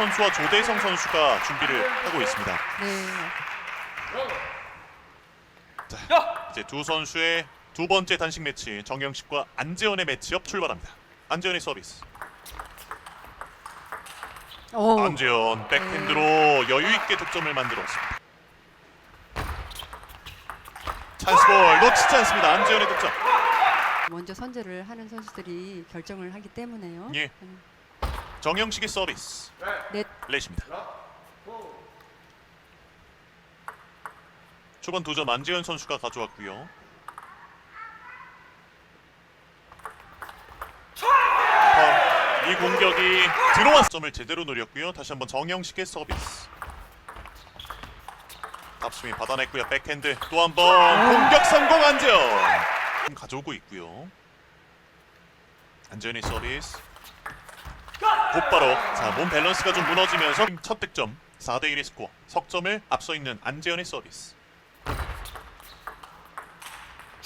선수와 조대성 선수가 준비를 하고 있습니다. 네. 이제 두 선수의 두 번째 단식 매치 정영식과 안재현의 매치업 출발합니다. 안재현의 서비스. 오. 안재현 백핸드로 여유 있게 득점을 만들었습니다. 찬스볼 놓치지 않습니다. 안재현의 득점. 먼저 선제를 하는 선수들이 결정을 하기 때문에요. 예. 정영식의 서비스. 넷. 렛입니다. 초반 두점 안재현 선수가 가져왔고요. 어, 이 공격이 들어왔 점을 제대로 노렸고요. 다시 한번 정영식의 서비스. 답수미 받아냈고요. 백핸드 또 한번 공격 성공 안재현 가져오고 있고요. 안재현의 서비스. 곧바로 자, 몸 밸런스가 좀 무너지면서 첫 득점 4대 1의 스코어. 석점을 앞서 있는 안재현의 서비스.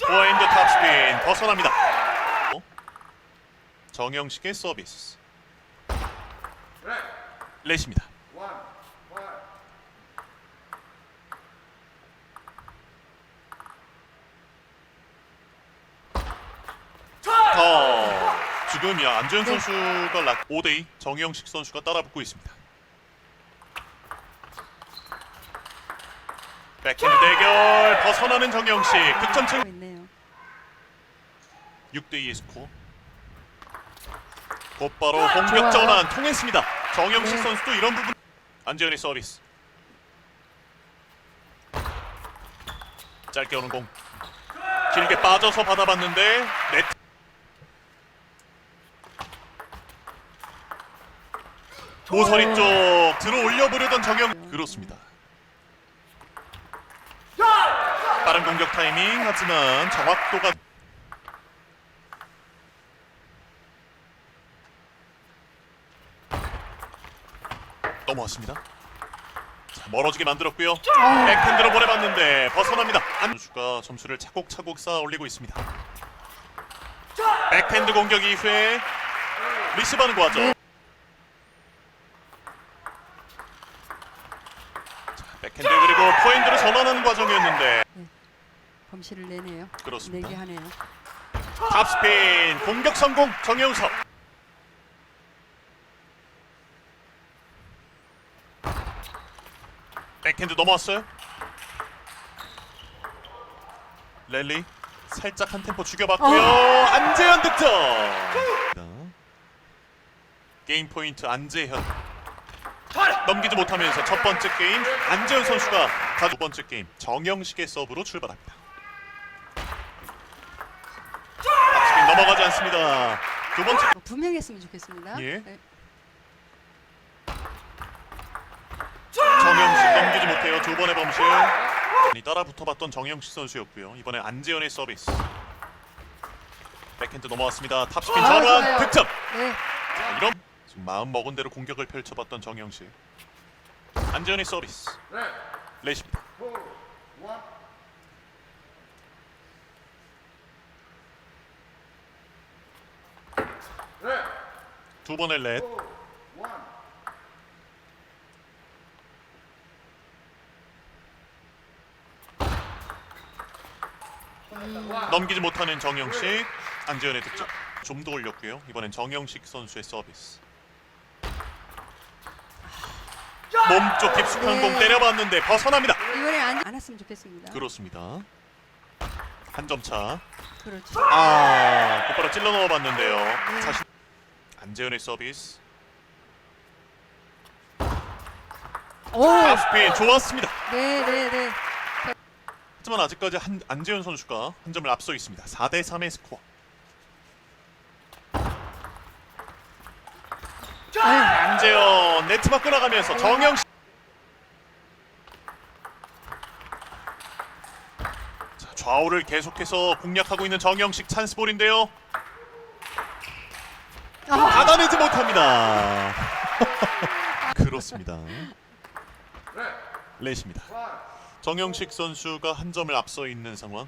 포핸드 탑스핀 벗어납니다. 어? 정영식의 서비스. 렛입니다 더 지금 야 안재현 네. 선수가 락 5대2 정영식 선수가 따라붙고 있습니다. 백핸드 대결 벗어나는 정영식 득점 책 하고 있네요. 6대2의 스코어 곧바로 공격 좋아요. 전환 통했습니다. 정영식 네. 선수도 이런 부분 안재현의 서비스 짧게 오는 공 길게 빠져서 받아봤는데 네트 모서리 쪽 들어 올려 보려던 정영 그렇습니다. 빠른 공격 타이밍 하지만 정확도가 넘어왔습니다. 자, 멀어지게 만들었고요. 백핸드로 보내봤는데 벗어납니다. 안 선수가 점수를 차곡차곡 쌓아 올리고 있습니다. 백핸드 공격 이후에 리시브하는 과정. 네. 자, 백핸드 그리고 포핸드로 전환하는 과정이었는데 범실을 내네요. 그렇습니다. 내게 하네요. 탑스핀 공격 성공 정영석. 백핸드 넘어왔어요. 랠리 살짝 한 템포 죽여봤고요. 어. 안재현 득점. 게임 포인트 안재현. 넘기지 못하면서 첫 번째 게임 안재현 선수가 가두 번째 게임 정영식의 서브로 출발합니다. 탑스핀 넘어가지 않습니다. 두 번째 어, 분명했으면 좋겠습니다. 예. 네. 정영식 넘기지 못해요. 두 번의 범실. 이 따라 붙어봤던 정영식 선수였고요. 이번에 안재현의 서비스. 백핸드 넘어왔습니다. 탑스핀 아, 전환 좋아요. 득점. 네. 자, 이런 지금 마음 먹은 대로 공격을 펼쳐봤던 정영식. 안재현의 서비스. 레시입니다. 두 번의 렛. 넘기지 못하는 정영식 안재현의 득점 좀 더 올렸고요 이번엔 정영식 선수의 서비스 몸쪽 깊숙한 네. 공 때려봤는데 벗어납니다 이번에 안, 안 왔으면 좋겠습니다. 그렇습니다 한 점 차 그렇죠. 아 곧바로 찔러 넣어봤는데요 자신 안재현의 서비스 오. 아스핀 좋았습니다 네, 네, 네. 하지만 아직까지 한, 안재현 선수가 한 점을 앞서 있습니다 4대 3의 스코어 아유, 안재현 네트 밖으로 나가면서 정영식. 자, 좌우를 계속해서 공략하고 있는 정영식 찬스볼인데요. 아, 받아내지 못합니다. 그렇습니다. 렛입니다. 정영식 선수가 한 점을 앞서 있는 상황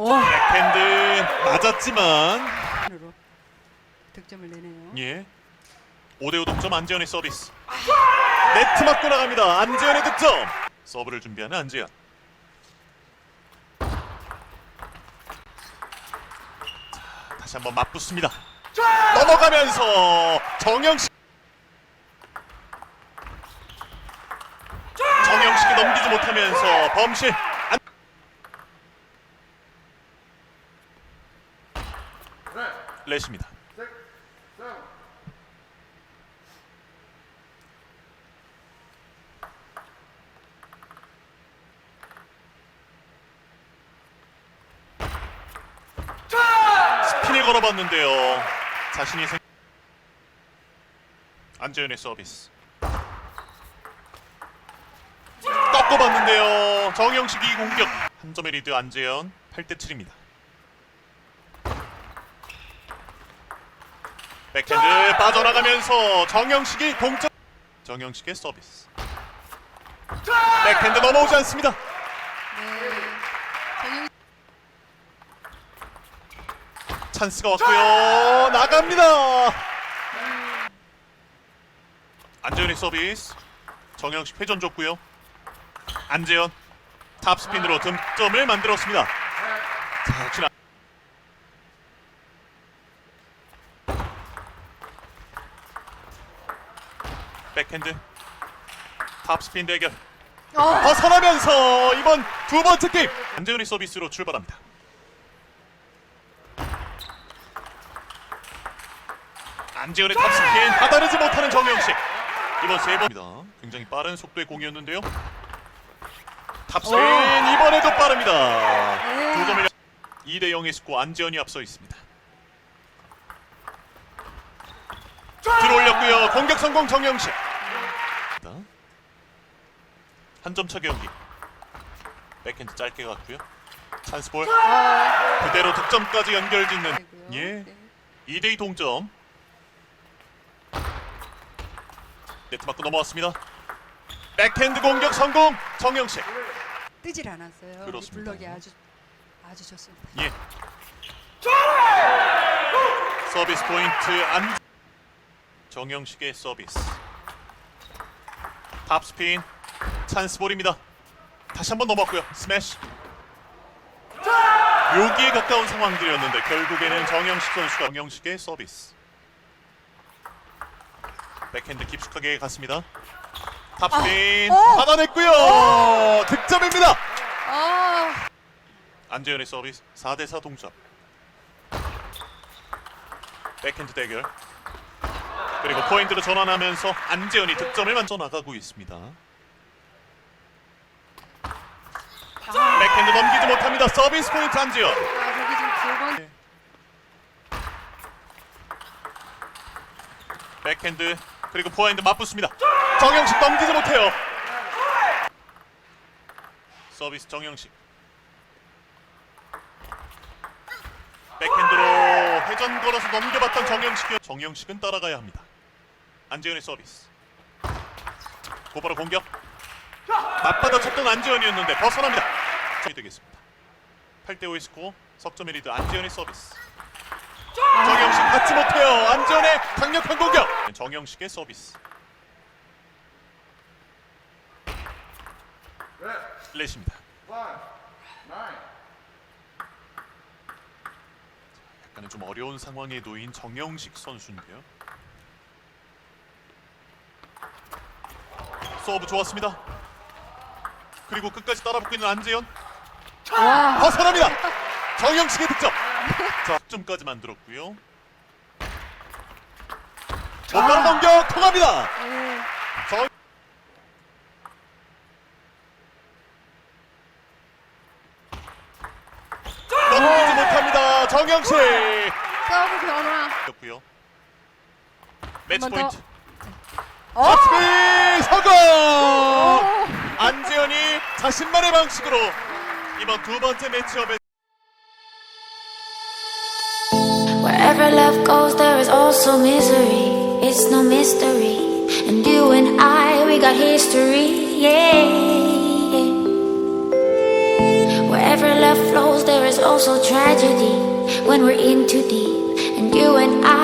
오. 백핸드 맞았지만 으로 득점을 내네요. 예. 5대5 동점 안재현의 서비스. 네트 맞고 나갑니다. 안재현의 득점. 서브를 준비하는 안재현. 자, 다시 한번 맞붙습니다. 넘어가면서 정영식. 정영식이 넘기지 못하면서 범실. 안... 렛입니다. 스핀을 걸어봤는데요. 자신이 생... 안재현의 서비스. 꺾어봤는데요. 정영식이 공격. 한 점의 리드 안재현 8대 7입니다. 백핸드 빠져나가면서 정영식이 동점. 정영식의 서비스. 백핸드 넘어오지 않습니다. 네. 찬스가 왔고요. 나갑니다. 안재현의 서비스. 정영식 회전 줬고요. 안재현 탑스핀으로 득점을 만들었습니다. 자, 역시나 백핸드 탑스핀 대결 어. 벗어나면서 이번 두 번째 게임 안재현의 서비스로 출발합니다. 안재현의 탑스핀 받아내지 못하는 정영식 이번 세 번입니다. 굉장히 빠른 속도의 공이었는데요. 탑스핀 이번에도 빠릅니다. 네. 두 점을 2대 0의 스코어 안재현이 앞서 있습니다. 들어올렸고요. 공격 성공 정영식. 한 점 차 경기. 백핸드 짧게 갔고요. 찬스볼 그대로 득점까지 연결짓는. 예 네. 2대2 동점. 네트 맞고 넘어왔습니다. 백핸드 공격 성공 정영식. 뜨질 않았어요. 그렇습니다. 이 블럭이 아주 아주 좋습니다. 예. 서비스 포인트 안 정영식의 서비스. 탑스핀 찬스볼입니다. 다시 한번 넘었고요. 스매시. 묘기에 가까운 상황들이었는데 결국에는 정영식 선수가 정영식의 서비스. 백핸드 깊숙하게 갔습니다. 탑스핀 아, 어. 받아냈고요. 득점입니다. 아, 안재현의 서비스 4대4 동점 백핸드 대결 그리고 포인트로 전환하면서 안재현이 득점을 만져 나가고 있습니다 백핸드 넘기지 못합니다. 서비스 포인트 번. 백핸드 그리고 포핸드 맞붙습니다. 정영식 넘기지 못해요. 서비스 정영식. 백핸드로 회전 걸어서 넘겨봤던 정영식 정영식은 따라가야 합니다. 안재현의 서비스. 곧바로 공격. 맞받아 쳤던 안재현이었는데 벗어납니다 되겠습니다 8대5의 스코어 석점의 리드 안재현의 서비스 정영식 받지 못해요. 안전의 강력한 공격. 정영식의 서비스. 렛입니다. 약간은 좀 어려운 상황에 놓인 정영식 선수인데요. 서브 좋았습니다. 그리고 끝까지 따라붙고 있는 안재현 와, 벗어납니다. 정영식의 득점. 자, 득점까지 만들었고요. 전방 공격 통합니다. 네. 정... 넘기지 못합니다. 정영식. 서브 변화. 였고요. 매치 더. 포인트. 어, 박스비 성공. 어. 안재현이 자신만의 방식으로 이번 두 번째 매치업에 Wherever love goes, there is also misery. It's no mystery. And you and I, we got history. Yeah. Wherever love flows, there is also tragedy when we're in too deep. And you and I